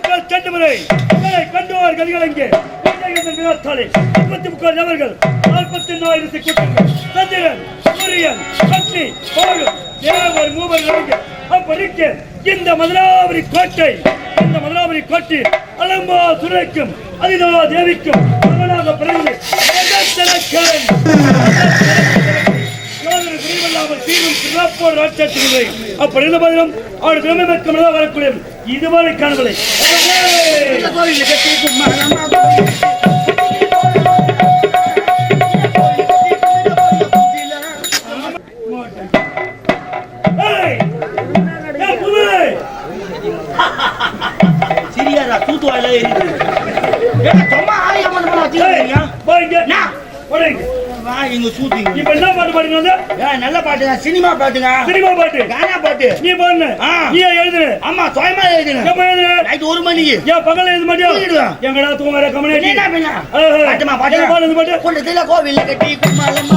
பேர் முறை இவரை கண்டுவார் கதிகள் இங்கே முப்பத்தி முக்கால் நபர்கள் நாற்பத்தி நாலாயிரத்தி கூட்டங்கள். சந்திரன் சூரியன் சக்தி பாகம் தேவர் மூவர் நான்கு இந்த மதுராபுரி கோட்டை இந்த மதுராபுரி கோட்டை அலம்பா சுரேக்கும் அதிதா தேவிக்கும் மகனாக பிறந்து தீரும் சிறப்போர் ராட்சத்தினை அப்படி இருந்த போதிலும் அவர் வரக்கூடிய இதுவரை! ஏய், புது! சிரியாரா தூத்து வாயில எரியுது. ஏன்னா சும்மா ஆரியா பண்ண ஏய், வச்சுக்கிறீங்க வா இங்க சூத்திங்க. இப்ப என்ன பாட்டு பாடுங்க வந்து? நல்ல பாட்டுங்க சினிமா பாட்டுங்க. சினிமா பாட்டு. கானா பாட்டு. நீ ஆ. நீ எழுதுன. ஆமா சுயமா எழுதுங்க எப்ப எழுதுன? நைட் ஒரு மணிக்கு. ஏன் பகல் எழுத மாட்டியா? எழுதுவேன். எங்கடா தூங்குற கமலே நீ என்ன பண்ண. பாட்டுமா பாட்டு பாடு, பாட்டு? கொண்டதில கோவில்ல கட்டி பண்ணி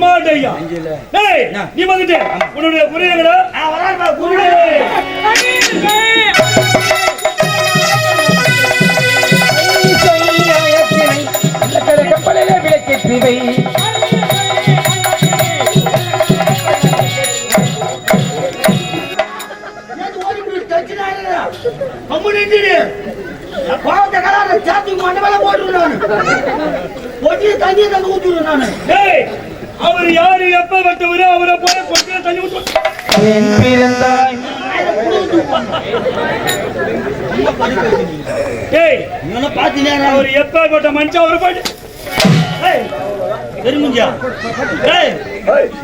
மாட்டையா? நீ வந்துட்டு. உன்னுடைய புரியலடா கப்பலிலே விளக்கேற்றி வை ஏய் அவர் யாரு? எப்ப வெட்டவரு அவரை போய் கொட்டில தண்ணி விட்டு என் பிறந்தாய். ஏய் அவர் எப்ப வெட்ட மனுஷன்? அவரை போயிட்டு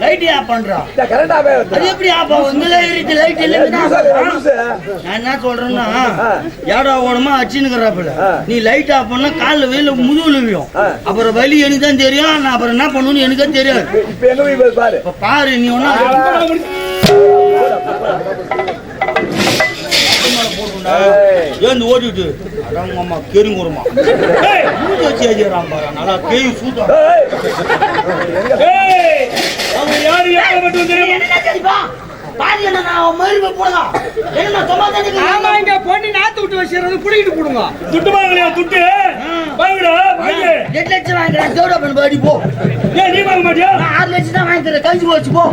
லைட் ஆஃப் கரெக்டாவே அது எப்படி ஆஃப் ஆகும்? இந்த லைட் லைட் இல்ல நான் என்ன சொல்றேன்னா ஏடா ஓடமா அச்சினுக்கிறாப்புல நீ லைட் ஆஃப் பண்ணா கால்ல வெயில முதுகுல விழும். அப்புறம் வலி எனக்கு தான் தெரியும். நான் அப்புறம் என்ன பண்ணணும்னு எனக்கு தான் தெரியாது. இப்ப பாரு, பாரு இப்ப ஒன்னா ஏந்து ஓடிட்டு அடங்கம்மா கெருங்குறமா ஏய் மூஞ்சி வச்சு ஏஜிறான் பாரு. நல்லா பேய் ஏய். அவர் யாரு? எப்ப வெட்ட தெரியுமா? பாதி என்ன நான் மறுபடியும் போடலாம் என்ன சும்மா ஆமா இங்க பொண்ணு நாத்து விட்டு வச்சிருந்தது புடிக்கிட்டு போடுங்க. துட்டு வாங்கலையா துட்டு? வாங்குடா வாங்கு எட்டு லட்சம் வாங்குறேன் தேவடா பண்ண பாடி போ. ஏன் நீ வாங்க மாட்டியா? நான் ஆறு லட்சம் தான் வாங்கி தரேன். கழிச்சு போச்சு போ.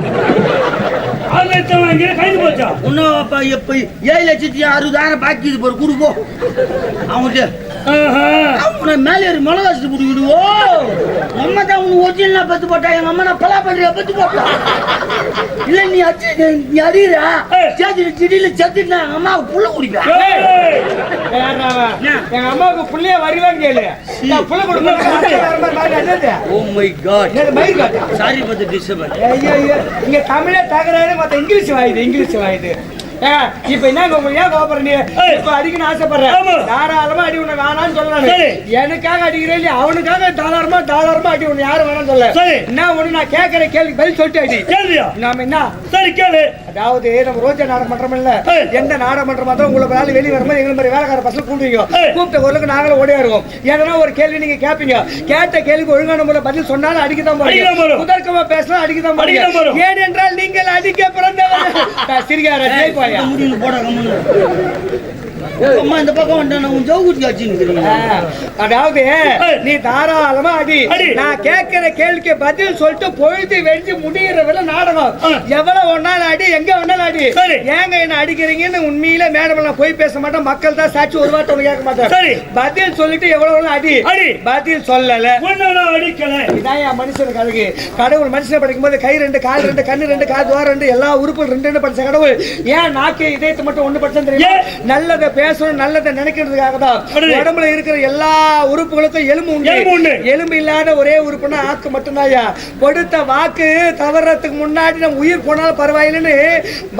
ஆறு லட்சம் வாங்கி கைது போச்சா? இன்னும் அப்ப எப்ப ஏழு லட்சத்தி அறுபதாயிரம் பாக்கி இது போற குடு போ. அவனை மேலே ஏறி மிளகா வச்சுட்டு குடிக்கிடுவோ அம்மா தான் உன் ஒரிஜினலா பத்து போட்டா எங்க அம்மா நான் பலா பண்றியா பத்து போட்டா இல்ல நீ அச்சு நீ அறியுறா ஏய். சேத்தி திடீர்னு செத்துட்டு எங்க அம்மாவுக்கு புள்ள குடிப்பேன் எங்க அம்மாவுக்கு புள்ளைய வருவாங்க கேளு. புள்ள கொடுப்பேன் ஓ மை காட் மயிர் காட்டா? சாரி பத்து டிஸ்டர்பன். இங்க தமிழே தகராறு மத்த இங்கிலீஷ் வாயுது இங்கிலீஷ் வாயுது. இப்ப என்ன உங்க ஏன் கோபுரம் நீ. இப்ப அடிக்கணும் ஆசைப்படுறேன். தாராளமா அடி உனக்கு வேணாம்னு சொல்லலாம். எனக்காக அடிக்கிறேன் அவனுக்காக தாராளமா தாராளமா அடி உன்னை யாரும் வேணாம்னு சொல்ல. என்ன ஒண்ணு நான் கேட்கிற கேள்வி பதில் சொல்லிட்டு அடி. நாம என்ன? சரி கேளு. அதாவது நம்ம ரோஜா நாடகம் பண்றோம் இல்ல. எந்த நாடகம் பண்ற மாதிரி உங்களுக்கு வேலை வெளியே வரும்போது எங்களை மாதிரி வேலைக்கார பசங்க கூப்பிடுவீங்க. கூப்பிட்ட குரலுக்கு நாங்களும் ஓடியாருவோம் எதனா ஒரு கேள்வி நீங்க கேட்பீங்க கேட்ட கேள்விக்கு ஒழுங்கான முறை பதில் சொன்னாலும் அடிக்கதான் போறீங்க. முதற்கமா பேசலாம் அடிக்கதான் போறீங்க. ஏனென்றால் நீங்கள் அடிக்க பிறந்தவர். ஜெயிப்பாயா முடியல போட கம்முன்னு அம்மா இந்த பக்கம் வந்துட்டேன் உன் ஆச்சுன்னு அதாவது நீ தாராளமா அடி. நான் கேட்கிற கேள்விக்கு பதில் சொல்லிட்டு பொழுது வெடிச்சு முடிகிற விட நாடகம். எவ்வளவு ஒன்னாலும் அடி எங்க வேணாலும் அடி. ஏங்க என்ன அடிக்கிறீங்கன்னு உண்மையில மேடம் நான் போய் பேச மாட்டேன். மக்கள் தான் சாட்சி ஒரு வார்த்தை கேட்க மாட்டேன். பதில் சொல்லிட்டு எவ்வளவு அடி. பதில் சொல்லல. அடிக்கல. இதான் என் மனுஷனுக்கு அழகு. கடவுள் மனுஷனை படிக்கும்போது கை ரெண்டு கால் ரெண்டு கண்ணு ரெண்டு கால் துவாரம் ரெண்டு எல்லா உறுப்புகள் ரெண்டு ரெண்டு படிச்ச கடவுள். ஏன் நாக்கு இதயத்தை மட்டும் ஒண்ணு படிச்சேன் தெரியுமா? ஏன்? நல்லதை பேசணும் நல்லதை நினைக்கிறதுக்காக தான். உடம்புல இருக்கிற எல்லா உறுப்புகளுக்கும் எலும்பு உண்டு. எலும்பு இல்லாத ஒரே உறுப்புனா ஆக்கு மட்டும்தான்யா. கொடுத்த வாக்கு தவறதுக்கு முன்னாடி நம்ம உயிர் போனாலும் பரவாயில்லைன்னு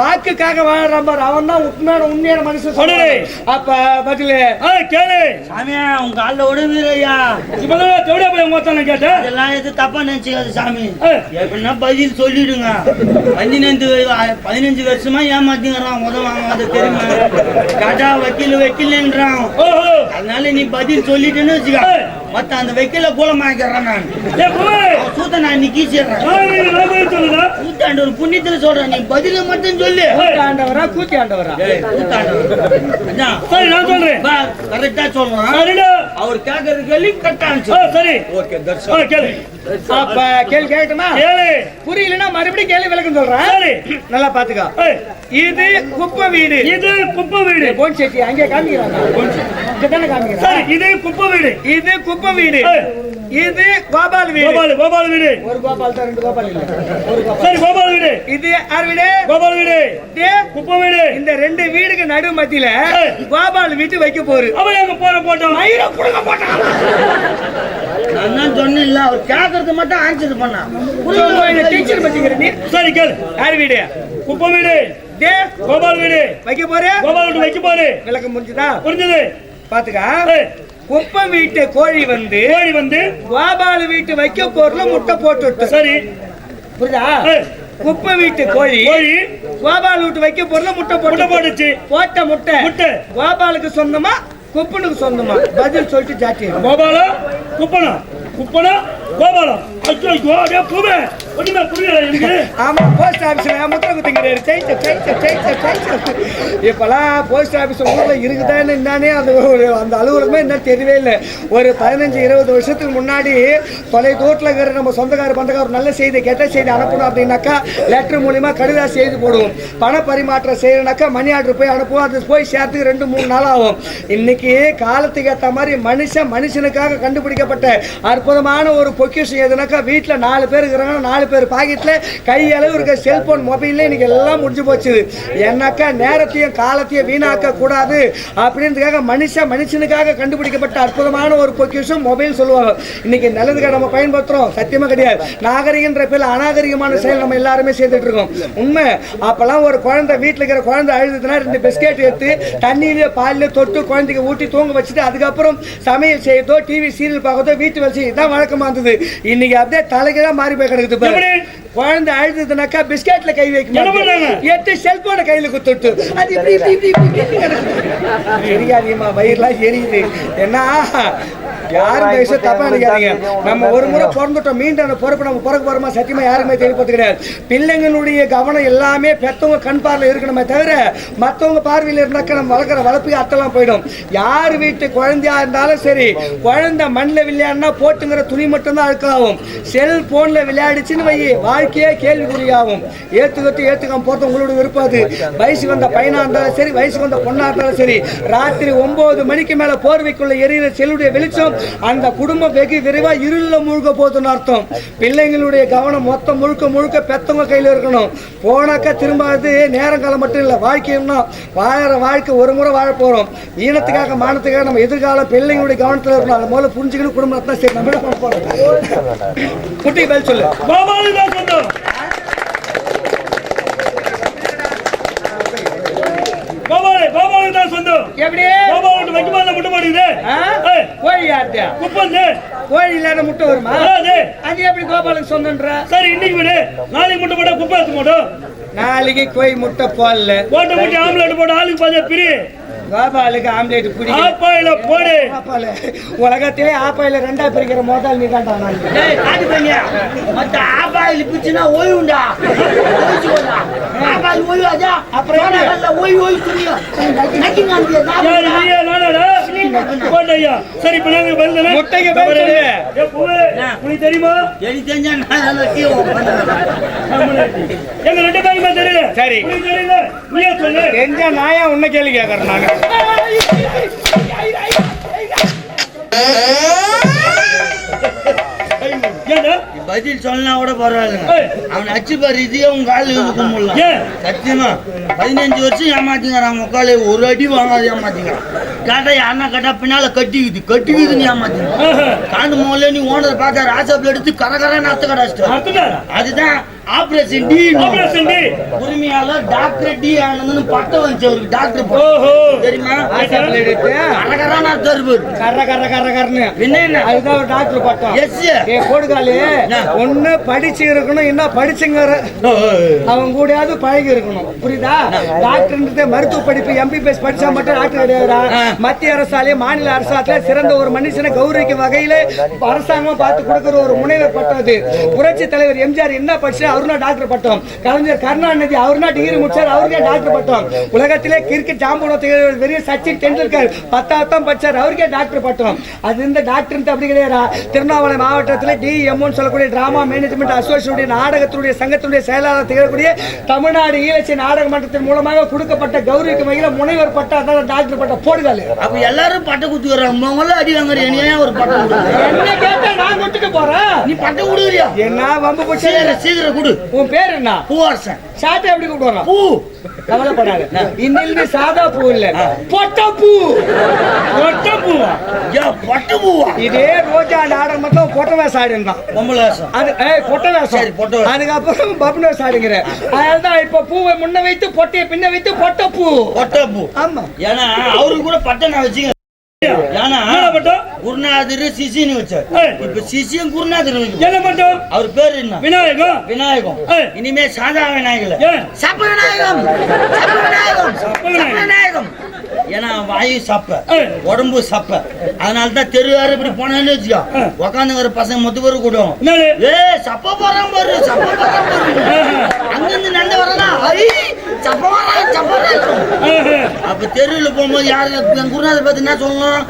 வாக்குக்காக வாழ்றான் பாரு அவன் தான் உண்மையான உண்மையான மனுஷன். சொல்றான். அப்ப பதிலு. கேளு. சாமியா உங்க காலில் விடுவீரையா இப்பதான் தெவிடா போய் மொத்தம் கேட்டேன். அதெல்லாம் எது தப்பா நினைச்சுக்காது சாமி. எப்படின்னா பதில் சொல்லிடுங்க. பதினஞ்சு பதினஞ்சு வருஷமா ஏமாத்திங்கிறான் உதவ வாங்காத தெரியுமா கேட்டா வக்கீல் வக்கீல்ன்றான் அதனால நீ பதில் சொல்லிட்டேன்னு வச்சுக்க. மத்த அந்த வைக்கல நான். ஏய், பூவே, அவன் சூத்த நான் இன்னைக்கு நான் நான். கூத்தாண்டு ஒரு புண்ணியத்துல சொல்றேன் நீ பதில மட்டும் சொல்லு. ஆண்டவரா கூத்தி ஆண்டவரா. சரி, நான் சொல்றேன். கரெக்டா சொல்றான். அவர் கேக்குறது கேள்வி கரெக்டா சரி. ஓகே தட்ஸ் ஆ, கேளு. அப்ப கேள்வி கேட்கட்டுமா? கேளு. புரியலன்னா மறுபடியும் கேள்வி விளக்கம் சொல்றேன். நல்லா பாத்துக்கோ. இது குப்பை வீடு. இது குப்பை வீடு. போன் செட்டி அங்கே காமிக்கிறாங்க. சரி இது குப்பை வீடு. இது குப்பை வீடு. இது கோபால் வீடு. கோபால் கோபால் வீடு. ஒரு கோபால் தான் ரெண்டு கோபால் இல்ல. ஒரு கோபால். சரி கோபால் வீடு. இது யார் வீடு? கோபால் வீடு. இது குப்பை வீடு. இந்த ரெண்டு வீடுக்கு நடு மத்தியில. கோபால் வீட்டு வைக்க போரு அவன் எங்க போன போட்டோம் மயிரை புடுங்க போட்டான். நான் தான் சொன்னேன் இல்ல அவர் கேக்குறது மட்டும் ஆன்சர் பண்ணா. டீச்சர் பத்திக்கிற நீ. சரி கேளு. யார் வீடு? குப்பை வீடு. டே கோபால் வீடு. வைக்க போற கோபால் வீடு வைக்க போரு விளக்கம் முடிஞ்சுதா? புரிஞ்சது பாத்துக்க? ஏய், குப்பை வீட்டு கோழி வந்து கோழி வந்து கோபால் வீட்டு வைக்க போர்ல முட்டை போட்டு சரி. புரியுதா? குப்பை வீட்டு கோழி கோழி கோபால் வீட்டு வைக்க போர்ல முட்டை போட்டு போட்டுச்சு. போட்ட முட்டை முட்டை. கோபாலுக்கு சொந்தமா? குப்பனுக்கு சொந்தமா? பதில் சொல்லிட்டு ஜாட்டி கோபாலா? குப்பனா? குப்பனா? கோபாலம் ஐயோ ஐயோ அப்படியே ஒண்ணுமே புரியல எனக்கு. ஆமா போஸ்ட் ஆபீஸ்ல முத்திர குத்திங்கிறாரு ஜெயிச்ச ஜெயிச்ச ஜெயிச்ச ஜெயிச்ச. இப்பெல்லாம் போஸ்ட் ஆபீஸ் ஊர்ல இருக்குதான்னு என்னன்னே அந்த ஒரு- அந்த அலுவலகமே என்ன தெரியவே இல்லை. ஒரு பதினஞ்சு இருபது வருஷத்துக்கு முன்னாடி தொலை தூரத்தில் இருக்கிற நம்ம சொந்தக்கார பந்தக்கார நல்ல செய்தி கெட்ட செய்தி அனுப்பணும் அப்படின்னாக்கா லெட்டர் மூலியமா கடிதம் செய்து போடுவோம். பண பரிமாற்றம் செய்யணும்னாக்கா மணி ஆர்டர் போய் அனுப்புவோம். அது போய் சேர்த்துக்கு ரெண்டு மூணு நாள் ஆகும். இன்னைக்கு காலத்துக்கு ஏற்ற மாதிரி மனுஷன் மனுஷனுக்காக கண்டுபிடிக்கப்பட்ட அற்புதமான ஒரு பொக்கிஷம் எதுனாக்கா வீட்டில் நாலு பேர் இருக்கிறாங்க நாலு பேர் பாக்கெட்டில் கையளவு இருக்க செல்போன் மொபைல்ல இன்னைக்கு எல்லாம் முடிஞ்சு போச்சு. ஏன்னாக்கா நேரத்தையும் காலத்தையும் வீணாக்க கூடாது அப்படின்றதுக்காக மனுஷன் மனுஷனுக்காக கண்டுபிடிக்கப்பட்ட அற்புதமான ஒரு பொக்கிஷம் மொபைல் சொல்லுவாங்க. இன்னைக்கு நல்லதுக்காக நம்ம பயன்படுத்துறோம். சத்தியமா கிடையாது. நாகரிகன்ற பேர் அநாகரிகமான செயல் நம்ம எல்லாருமே செய்துட்டு இருக்கோம். உண்மை அப்பெல்லாம் ஒரு குழந்தை வீட்டில் இருக்கிற குழந்தை அழுதுனா ரெண்டு பிஸ்கெட் எடுத்து தண்ணியிலே பாலில் தொட்டு குழந்தைக்கு ஊட்டி தூங்க வச்சுட்டு அதுக்கப்புறம் சமையல் செய்யறதோ டிவி சீரியல் பார்க்கறதோ வீட்டு வசதி தான் வழக்கமாக இருந்தது. இன்னைக்கு அப்படியே தலைக்கு மாறி போய் கிடக்குது குழந்தை அழுதுதுனாக்கா பிஸ்கெட்ல கை வைக்க. எட்டு செல்போனை கையில குத்துட்டு. அது இப்படி இப்படி இப்படி வயிறுலாம் எரியுது. என்ன யாரும் பேச தப்பா நினைக்காதீங்க. நம்ம ஒரு முறை பிறந்துட்டோம். மீண்டும் அந்த பொறுப்பு நம்ம பிறக்க போறோமா? சத்தியமா யாருமே தெரியப்பது கிடையாது. பிள்ளைங்களுடைய கவனம் எல்லாமே பெத்தவங்க கண் பார்வையில் இருக்கணுமே தவிர மத்தவங்க பார்வையில் இருந்தாக்க நம்ம வளர்க்குற வளர்ப்பு அத்தெல்லாம் போயிடும். யார் வீட்டு குழந்தையா இருந்தாலும் சரி குழந்தை மண்ணில் விளையாடினா போட்டுங்கிற துணி மட்டும்தான் அழுக்காகும். செல்போன்ல விளையாடிச்சுன்னு வை வாழ்க்கையே கேள்விக்குறியாகும். ஏத்துக்கிட்டு ஏற்றுக்காம போகிறது உங்களோட விருப்பம் அது வயசுக்கு வந்த பையனாக இருந்தாலும் சரி வயசுக்கு வந்த பொண்ணாக இருந்தாலும் சரி ராத்திரி ஒம்பது மணிக்கு மேலே போர்வைக்குள்ள எரியிற செல்லுடைய வெளிச்சம் அந்த குடும்பம் வெகு விரைவாக இருளில் மூழ்க போகுதுன்னு அர்த்தம். பிள்ளைங்களுடைய கவனம் மொத்தம் முழுக்க முழுக்க பெத்தவங்க கையில் இருக்கணும். போனாக்கா திரும்ப அது நேரங்காலம் மட்டும் இல்லை வாழ்க்கையும்னா வாழற வாழ்க்கை ஒரு முறை வாழ போகிறோம் ஈனத்துக்காக மானத்துக்காக நம்ம எதிர்காலம் பிள்ளைங்களுடைய கவனத்தில் இருக்கணும். அதை முதல்ல புரிஞ்சுக்கணும் குடும்பத்தை சரி நம்ம என்ன பண்ண போறோம்? குட்டிக்கு பதில் சொல்லு. கோழி இல்லாத முட்டை வருமா? அது. எப்படி கோபாலுக்கு சொந்தன்ற? சரி இன்னைக்கு விடு. நாளைக்கு முட்டை போட்டா குப்பை போட்டோம் நாளைக்கு கோழி முட்டை போடல. போட்ட முட்டை ஆம்லெட் போட்டு ஆளுக்கு பாஞ்சா பிரி. கோபாலுக்கு ஆம்லேட் பிடிக்கும் ஆப்பாயில போடு ஆப்பால உலகத்திலே ஆப்பாயில ரெண்டா பிரிக்கிற முதல் நீ தான்டா நான் டேய் காட்டு பையன் மத்த ஆபாயில் பிச்சுனா ஓய்வுண்டா ஓய்ச்சுடா ஆபாயில் ஓய்வாதா அப்புறம் ஓய் ஓய் துணியும் நக்கி நாந்திய யாரு போட்டையா சரி இப்ப நாங்க முட்டைக்கு பதில் சொல்லு. ஏ பூவே உனக்கு தெரியுமா? எரி தெரிஞ்சா நான் நல்லா கீழே உட்காந்துக்கிறேன் எங்க ரெண்டு பேருமே தெரியல. சரி. தெரியல. சொல்லு. தெரிஞ்சா நாயா உன்ன கேள்வி கேட்கறேன் நாங்க பதில் சொன்னா கூட பரவாயில்லைங்க. ஏய். அவன் அச்சு பாரு இதே உங்க காலில் ஏன்? சத்தியமா? பதினஞ்சு வருஷம் ஏமாத்திங்கிறான் உங்க காலை ஒரு அடி வாங்காது ஏமாத்திங்கிறான். கேட்டா யாருன்னா கேட்டா பின்னால கட்டிக்குது கட்டிக்குதுன்னு ஏமாத்திங்க. காண்டு முதல்ல நீ ஓனரை பார்த்தா ராசாப்பில் எடுத்து கரகரன்னு அர்த்த கடாச்சிட்டு அதுதான் ஆபரேஷன் டி ஆபரேஷன் டி உரிமையாளர் டாக்டர் டி ஆனந்த்னு பட்டம் வந்துச்சு அவருக்கு டாக்டர். ஓஹோ. தெரியுமா? கரகரான தருபர் கர்ற கர்ற கர்ற கர்றன்னு என்ன? என்ன அதுதான் ஒரு டாக்டர் பட்டம். எஸ் ஏ போடுகாலு ஒண்ணு படிச்சு இருக்கணும் என்ன படிச்சுங்கிற. அவன் கூடயாவது பழகி இருக்கணும். புரியுதா? டாக்டர்ன்றது மருத்துவ படிப்பு எம்பிபிஎஸ் படிச்சா மட்டும் டாக்டர் கிடையாதுடா. மத்திய அரசாலே மாநில அரசாலே சிறந்த ஒரு மனுஷனை கௌரவிக்கும் வகையில அரசாங்கம் பார்த்து கொடுக்கிற ஒரு முனைவர் பட்டம் அது. புரட்சி தலைவர் எம்ஜிஆர் என்ன படிச்சு அவருனா டாக்டர் பட்டம். கலைஞர் கருணாநிதி அவருனா டிகிரி முடிச்சார் அவருக்கே டாக்டர் பட்டம். உலகத்திலே கிரிக்கெட் ஜாம்பூனத்துக்கு பெரிய சச்சின் டெண்டுல்கர் பத்தாவதான் படிச்சார் அவருக்கே டாக்டர் பட்டம். அது இந்த டாக்டர் அப்படி கிடையாதா திருவண்ணாமலை மாவட்டத்தில் டிஎம்ஓன்னு சொல்லக்கூடிய டிராமா மேனேஜ்மெண்ட் அசோசியேஷனுடைய நாடகத்துடைய சங்கத்தினுடைய செயலாளர் திகழக்கூடிய தமிழ்நாடு ஈழச்சி நாடக மன்றத்தின் மூலமாக கொடுக்கப்பட்ட கௌரவிக்கும் வகையில் முனைவர் பட்டம் அதான் டாக்டர் பட்டம் போடுகாலு அப்ப எல்லாரும் பட்டை குத்தி வர்றாங்க. அடி வாங்குற என்னையா ஒரு பட்டம்? என்ன கேட்டா நான் கொட்டுக்க போறேன்? நீ பட்டம் கொடுக்குறியா? என்ன வம்பு போச்சு சீக்கிரம் சீக்கிரம் கொடு. உன் பேர் என்ன? பூவாரசன் சாட்டை எப்படி கூப்பிடுவாங்க பூ. கவலைப்படாத. இன்னிலிருந்து சாதா பூ இல்ல. பொட்ட பூ ஒட்ட பூவா பட்டு பூவா இதே ரோஜா நாடகம் மட்டும் பொட்ட வேஷம் ஆடிருந்தான் அது ஏய் பொட்ட பொட்ட வேஷம். அதுக்கப்புறம் பப்னு வேஷம் ஆடுங்கிற அதனாலதான் இப்ப பூவை முன்ன வைத்து பொட்டையை பின்ன வைத்து பொட்ட பூ பட்ட பூ ஆமா. ஏன்னா அவருக்கு கூட பட்டம் நான் வச்சுக்க குருநாதர் சிசின்னு வச்சார். இப்ப சிசியும் குருநாதர். என்ன பட்டம் அவர் பேர் என்ன? விநாயகம். விநாயகம். இனிமே சாதா விநாயகர் சப்ப விநாயகம். சப்ப விநாயகம். சப்ப விநாயகம். ஏன்னா வாயு சப்ப. உடம்பு சப்ப. அதனால தான் தெரு யாரும் இப்படி போனான்னு வச்சுக்கோ. உக்காந்துங்கிற பசங்க மொத்த கூடுவோம் என்னது? ஏ சப்ப போறான் பாரு சப்ப போறான் பாரு. அங்கிருந்து நடந்து வரலாம். ஐ சப்ப வரான் சப்ப. அப்ப தெருவில் போகும்போது யாரு என் குருநாதர் பார்த்து என்ன சொல்லணும்?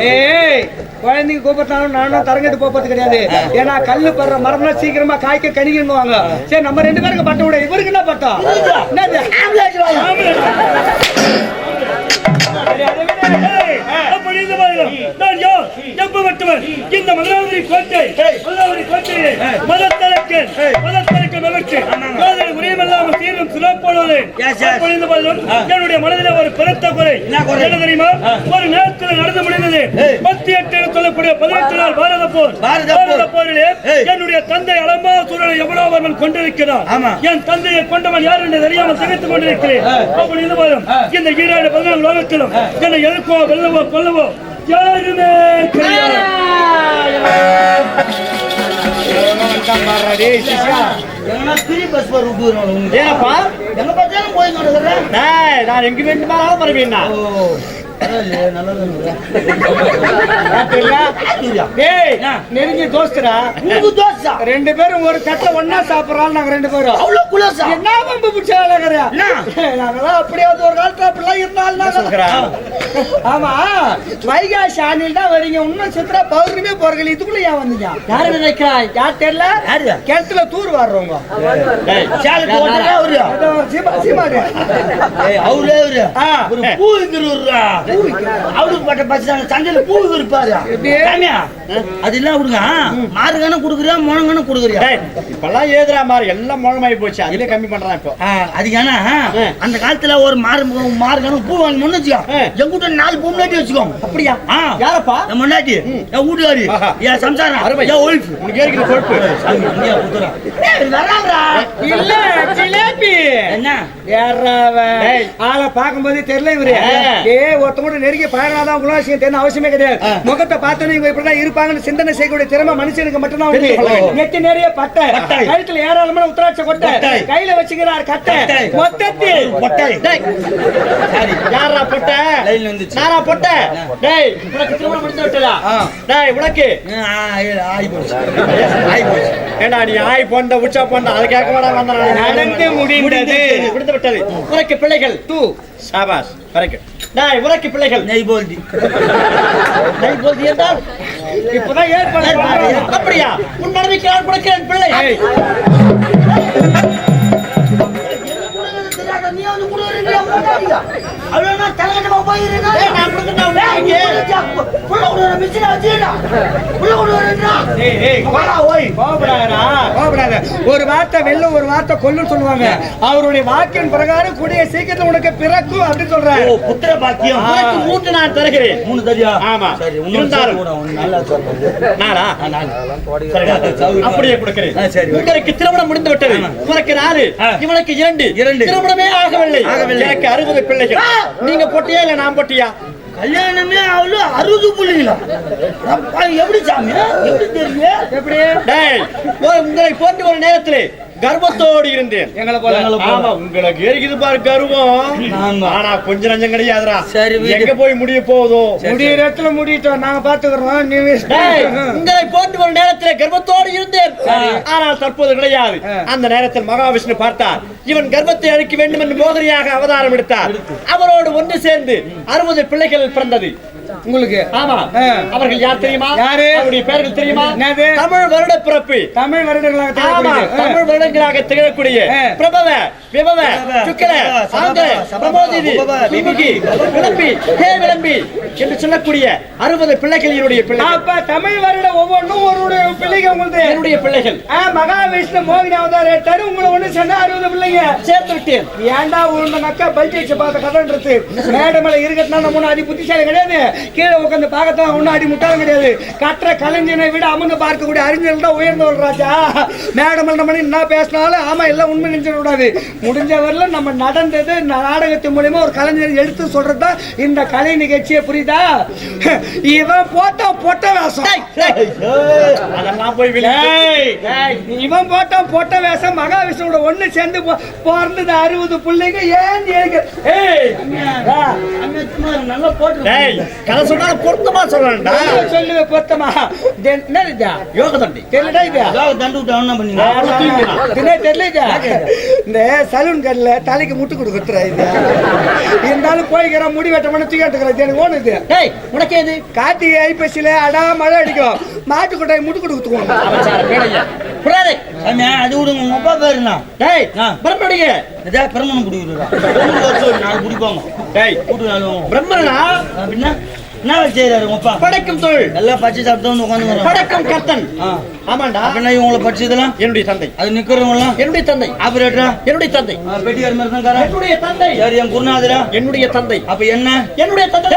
ஏய் குழந்தைங்க கூப்பிட்டாலும் நானும் தரங்கட்டு போறது கிடையாது. ஏன்னா கல்லு படுற மரம்னா சீக்கிரமா காய்க்க கணிக்கணுவாங்க சரி நம்ம ரெண்டு பேருக்கு பட்டம் விட. இவருக்கு என்ன பட்டம்? இந்த மதுராபுரி கோட்டை, மதுராபுரி கோட்டையை மதத்தரக்கன், மதத்தரக்கன். காதலை உரியமில்லாமல் இந்த மாதிரிதான் என்னுடைய மனதிலே ஒரு பெருத்த குறை? என்ன தெரியுமா? ஒரு நேரத்தில் நடந்து முடிந்தது. பத்து எட்டு சொல்லக்கூடிய பதினெட்டு நாள் பாரத போர். பாரத போர். பாரத போரிலே. என்னுடைய தந்தை அலம்பா சூழலை எவ்வளவு அவன் கொண்டிருக்கிறான் ஆமா. என் தந்தையை கொண்டவன் யார் என்று தெரியாமல் திகைத்துக் கொண்டிருக்கிறேன் அப்படி மாதிரி இந்த ஈராடு பதினாலு உலகத்திலும் என்னை எதுக்கோ வெல்லவோ கொல்லவோ யாருமே கிடையாது எங்க பார்த்தாலும் போய் நான் எங்க வேண்டு மேலும் நெருங்கி தோஸ்துடா. உனக்கு ரெண்டு பேரும் ஒரு தட்டை ஒண்ணா சாப்பிடுறோம் நாங்க ரெண்டு பேரும். அவ்வளவு குலசா? என்ன பம்பு பிடிச்சாலங்கறியா? நாங்களாம் அப்படியாவது ஒரு காலத்துல அப்படிலாம் இருந்தாலும் ஆமா வைகாசி ஆண்டில் தான் வரீங்க. இன்னும் சித்திரா பௌர்ணமே போறீங்க. இதுக்குள்ள ஏன் வந்தீங்க? யாரு நினைக்கிறாய்? யார் தெரியல? கிணத்துல தூர் வர்றவங்க. அவரு. ஒரு பூ விற்கிறவரா அவருக்கு பட்ட பஸ் சந்தையில பூ? சாமியா அது இல்ல விடுங்க மாறுகான குடுக்குறியா முழங்கான குடுக்குறியா? இப்பெல்லாம் ஏதுரா மாதிரி எல்லாம் முழமாயி போச்சு. அதுலயே கம்மி பண்றான் இப்போ. அது ஏன்னா அந்த காலத்துல ஒரு மாறு மாறுகான பூ வாங்கி முன்னு வச்சுக்கோ. எங்கிட்ட நாலு பூ முன்னாடி வச்சுக்கோ. அப்படியா? யாரப்பா? என் முன்னாடி என் வீட்டுக்காரி. என் சம்சாரம். என் ஒய்ஃப் உனக்கு ஏற்கனவே கொழுப்பு. இல்ல ஜிலேபி. என்ன? ஆளை பார்க்கும்போது தெரியல இவரு. ஏ. ஒருத்தவங்க நெருங்கி பழகாதான் குணாசியம் தெரியணும் அவசியமே கிடையாது. முகத்தை பார்த்தோன்னே இவங்க இப்படிதான் இருப்பாங்கன்னு சிந்தனை செய்யக்கூடிய திறமை மனுஷனுக்கு மட்டும்தான் தெரியும். நெத்தி நிறைய பட்டை. கழுத்துல ஏராளமான உத்தராட்ச கொட்டை. கையில வச்சுக்கிறார் கட்டை. மொத்தத்தில். பொட்டை. யாரா பொட்டை. நானா பொட்டை? டேய் உனக்கு திருமணம் முடிஞ்சு விட்டதா. டேய் உனக்கு? ஆயி போச்சு. ஆயி போச்சு. ஏண்டா நீ ஆய் போண்ட உச்சா போண்ட அதை கேட்க வந்தான். நடந்து முடிந்தது. முடிந்து விட்டது. உனக்கு பிள்ளைகள். டூ சாபாஸ் வரைக்கும் டேய் உனக்கு பிள்ளைகள். நெய் போல்தி நெய் போதி என்றால் இப்பதான் ஏற்பாடு. அப்படியா? உன் மனைவிக்கு நான் கொடுக்கிறேன் பிள்ளை. நீ வந்து தலைகட்டமா போயிருந்தா நான்? புள்ள ஒரு மிஷினை வச்சுடா புள்ள ஓய். வார்த்தை வெல்ல ஒரு வார்த்தை கொல்லுன்னு சொல்லுவாங்க. அவருடைய வாக்கின் பிரகாரம் கூடிய சீக்கிரத்துல உனக்கு பிறக்கும் அப்படின்னு சொல்றாரு. ஓ புத்திர பாக்கியம். மூன்று நான் தருகிறேன். மூணு தெரியா ஆமா. சரி ஒண்ணு நல்லா நானா. அப்படியே கொடுக்கிறேன். சரி. உங்களுக்கு திருமணம் முடிந்து விட்டது உனக்கு நாலு. இவனுக்கு இரண்டு. இரண்டு. திருமணமே ஆகவில்லை. ஆகவில்லை. அறுபது பிள்ளைகள். நீங்க போட்டியா இல்ல நான் போட்டியா? கல்யாணமே அவ்வளோ அறுபது புள்ளிங்களா எப்படி சாமி? எப்படி தெரியும் எப்படி? உங்களை போன்ற ஒரு நேரத்திலே கர்வத்தோடு இருந்தேன். எங்களை போல. ஆமா உங்களுக்கு இருக்குது பாரு கர்வம். ஆனா கொஞ்ச நஞ்சம் கிடையாதுடா. சரி. எங்க போய் முடிய போகுதோ? முடியிற இடத்துல முடிட்டோம் நாங்க பாத்துக்கிறோம். நீ டேய், உங்களை போன்ற ஒரு நேரத்தில் கர்ப்பத்தோடு இருந்தேன். ஆனால் தற்போது கிடையாது. அந்த நேரத்தில் மகாவிஷ்ணு பார்த்தார். இவன் கர்ப்பத்தை அழிக்க வேண்டும் என்று மோகரியாக அவதாரம் எடுத்தார். அவரோடு ஒன்று சேர்ந்து அறுபது பிள்ளைகள் பிறந்தது உங்களுக்கு. ஆமா. அவர்கள் யார் தெரியுமா? யாரு? அவருடைய பெயர்கள் தெரியுமா? என்னது? தமிழ் வருட பிறப்பு. தமிழ் வருடங்களாக. தமிழ் வருடங்களாக திகழக்கூடிய. பிரபவ விபவ சுக்கல பிரமோதிதி உபவ, விமுகி விளம்பி ஹே விளம்பி என்று சொல்லக்கூடிய அறுபது பிள்ளைகள் என்னுடைய பிள்ளைகள். அப்ப தமிழ் வருட ஒவ்வொன்றும் ஒரு பிள்ளைங்க உங்களுக்கு என்னுடைய பிள்ளைகள். மகாவிஷ்ணு மோகினி அவதாரம் எடுத்தாரு உங்களை ஒண்ணு சொன்னா அறுபது பிள்ளைங்க. சேர்த்து விட்டேன். ஏன்டா உள்ள மக்கா வச்சு பார்த்த கதைன்றது மேடை மேல இருக்கட்டுனா நம்ம அடி புத்திசாலி கிடையாது. கீழே உட்காந்து பார்க்கத்தான் ஒன்றும் அடி முட்டாளும் கிடையாது. கற்ற கலைஞனை விட அமர்ந்து பார்க்கக்கூடிய அறிஞர்கள் தான் உயர்ந்தவர் ராஜா. மேடை மேல நம்ம என்ன பேசினாலும் ஆமா எல்லாம் உண்மை நினைச்சிட கூடாது. முடிஞ்ச வரல நம்ம நடந்தது நாடகத்தின் மூலியமா ஒரு கலைஞர் எடுத்து சொல்றது தான் இந்த கலை நிகழ்ச்சியை புரியுதா? இவன் போட்ட பொட்ட வேஷம் அதெல்லாம் போய் இவன் போட்டான் பொட்ட வேஷம் மகாவிஷ்ணுவோட ஒண்ணு சேர்ந்து பிறந்தது அறுபது பிள்ளைங்க ஏன் ஏங்க ஏய் நல்லா போட்டு சொன்னாலும் பொருத்தமா நல்லா சொல்லுவே பொத்தமா என்ன இதா யோக தண்டி. தெரியலடா இதா? ஏதாவது தண்டு விட்டு என்ன பண்ணீங்க தினே தெரியல இதா இந்த சலூன் கடையில் தலைக்கு முட்டு கொடுக்குறா இது. இருந்தாலும் போய்க்கிற முடி வெட்ட மணி தூக்கி எடுத்துக்கிறேன் எனக்கு ஓணுது டேய் உனக்கு எது கார்த்திகை ஐப்பசியில அடா மழை அடிக்கும். மாட்டு கொட்டாய் முட்டு பேடையா புறாதே சாமி அது விடுங்க. உங்க அப்பா பேரு என்ன? டேய். பிரம்மனுடைய இதே பெருமணம் குடிக்கிறா நாலு குடிப்பாங்க. டேய் கூட்டு நாலு. பிரம்மனா? பின்ன? என்ன செய்யறாரு படைக்கும் தொழில். எல்லாம் பச்சை சாப்பிட்டு வந்து உட்காந்து படைக்கும் கர்த்தன். ஆமாண்டா. அப்படின்னா இவங்களை படிச்சதெல்லாம் என்னுடைய தந்தை. அது நிக்கிறவங்களாம் என்னுடைய தந்தை. ஆபரேட்டரா என்னுடைய தந்தை. பெட்டியார் மாதிரி என்னுடைய தந்தை. என் குருநாதரா? என்னுடைய தந்தை. அப்ப என்ன? என்னுடைய தந்தை.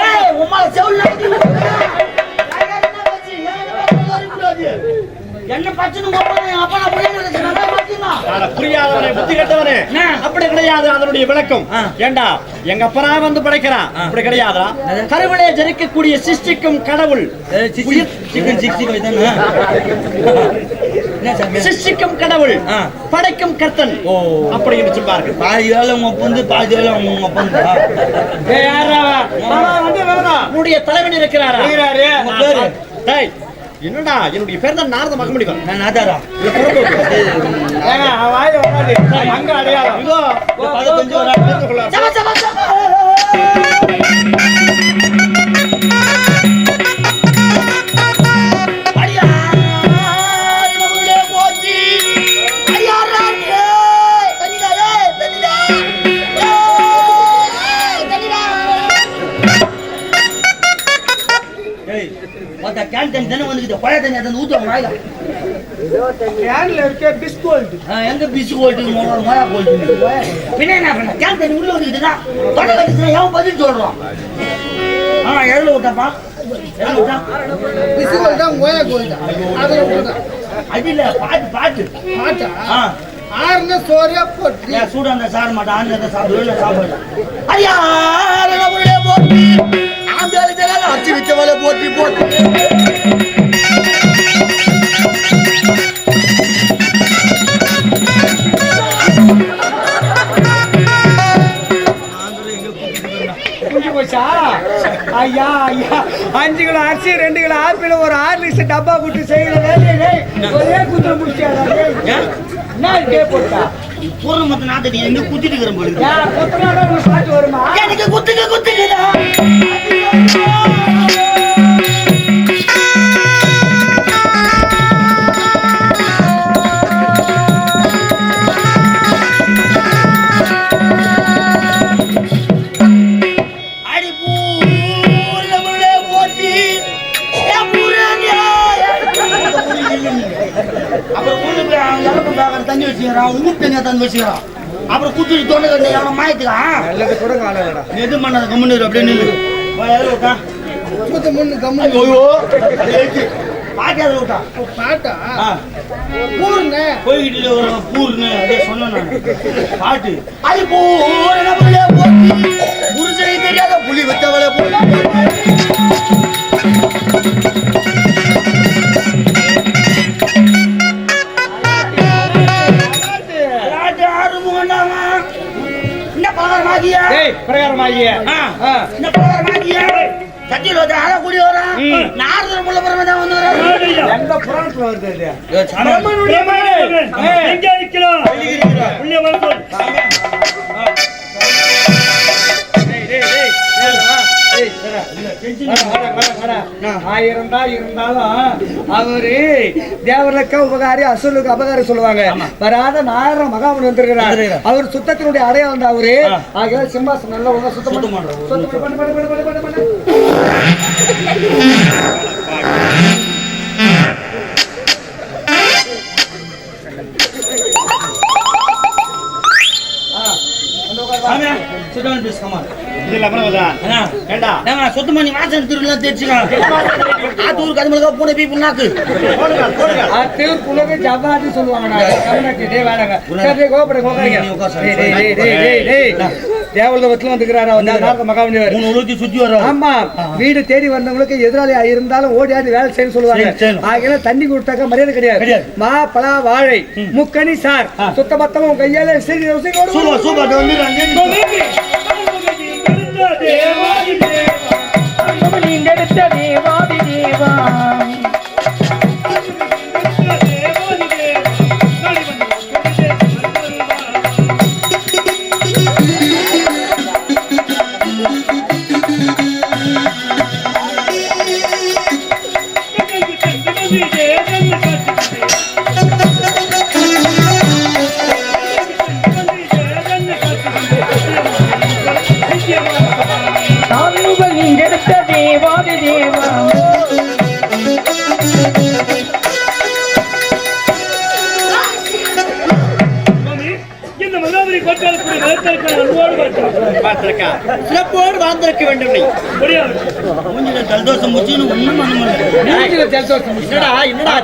என்ன அப்பா நான் புரியாதவனே புத்தி கெட்டவனே? அப்படி கிடையாது அதனுடைய விளக்கம். ஏண்டா? எங்க அப்பனா வந்து படைக்கிறான். அப்படி கிடையாதா? கருவிலே ஜனிக்கக்கூடிய சிருஷ்டிக்கும் கடவுள். சிருஷ்டிக்கும் கடவுள். படைக்கும் கர்த்தன். ஓ. அப்படி என்று சொல்வார்கள். பாதி வேலை உங்க அப்பா வந்து பாதி வேலை உங்க. உன்னுடைய தலைவன் இருக்கிறாரா? என்னடா என்னுடைய பேர் தான் நாரத மகமுடிவன் நான் நாதாரா? ஏங்க, அவன் வாயில வராது. அங்க அடையாளம். இதோ பதினஞ்சு ஒரு ஏய், பார்த்தா கேன் தண்ணி தானே வந்துக்குது. பழைய தண்ணி அதை ஊற்றுவாங்க வாயில. கேன்ல இருக்க பிஸ்கோல்ட். ஆ, எங்க பிசு கோல்ட்டு மொ- மொயா கோல்ட்டு பின்ன என்ன பண்ண கேன் தண்ணி உள்ள வந்துக்கிட்டுதா தொண்டை கட்டிச்சுனா எவன் பதில் சொல்றான் ஆ எதுல விட்டாப்பா எதுல விட்டா பிஸ்கோல்ட் தான் மோயா கோல்ட். அதுல விட்டுதான். அது இல்ல பாட்டு பாட்டு ஆச்சா. ஆ ஆறுன சோறியா போட்டு. ஏன் சூடா இருந்தா சார மாட்டான் ஆஞ்சா சாப்பிடுவேன் சாப்பிடு ஐயா நம்மளுடைய போட்டி அச்சு வச்சவளை போட்டி போட்டி? ஐயா, ஐயா. அஞ்சு கிலோ அரிசி ரெண்டு கிலோ ஆப்பிள் ஒரு ஆறு லிட்டர் டப்பா குட்டி செய்யற வேலையை டேய், ஒரே குத்துல முடிச்சாடா? என்ன இருக்கே போட்டா பூர்ண மத்த நாட்டை எங்க குத்திட்டு இருக்கிற போது ஏன் குத்துனாடா உனக்கு பாட்டு வருமா எனக்கு குத்துங்க குத்துங்கடா தண்ணி வச்சுக்கிறான் ஊர் தண்ணியை தண்ணி வச்சுக்கிறான் அப்புறம் குச்சிட்டு தொண்டை கட்டி எவனை மாயத்துக்கான் நல்லது கூட காலடா எது பண்ணாத கம்முன்னு அப்படியே நில்லு. விட்டா. முப்பத்தி மூணு கம்மி ஐயோ பாக்காத விட்டா. பாட்டா? ஊருண்ணே போய்கிட்டு ஒரு சொன்னேன் பாட்டு. அது பூரண புள்ள போட்டி. புருஷனை தெரியாத புலி வச்சவளை போட்டி பிரகாரமாகிய. கட்டியில் வரான் நாரதர் முள்ள பரமே தான் வந்து. எந்த புராணத்துல வருது. எங்கே இருக்கிறான்? தான் இருந்தாலும் அவரு தேவர்களுக்கு உபகாரி அசுலுக்கு அபகாரி சொல்லுவாங்க. வராத நாயிரம் மகாமன் வந்திருக்கிறார். அவர் சுத்தத்தினுடைய அடையாளம் தான் அவரு. ஆகையால சிம்மாசனம் நல்ல ஒழுங்கா சுத்தம் சுத்தம் பண்ணு. சுத்தம் வாசல் திருவிழா ஆத்தூர் கதுமலுக்கா பூனை சொல்லுவாங்க. நீ. தேவலோகத்துல வந்துக்கிறாரு உலகத்தை சுத்தி வர்றாரு ஆமா வீடு தேடி வந்தவங்களுக்கு எதிராளியா இருந்தாலும் ஓடி ஆடி வேலை செய்ய சொல்லுவாங்க. ஆகையில தண்ணி கொடுத்தாக்க மரியாதை கிடையாது. மா பலா வாழை முக்கணி சார். சுத்த பத்தம் உன் கையால சரி. சூப்பர் சூப்பர் தேவாதி தேவா. நீண்டெடுத்த தேவாதி தேவா சிறப்போடு வாழ்ந்திருக்க வேண்டும் நீ. மூஞ்சில ஜலதோஷம் ஒண்ணும் மூஞ்சில ஜலதோஷம். என்னடா என்னடா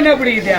என்ன பிடிக்குது?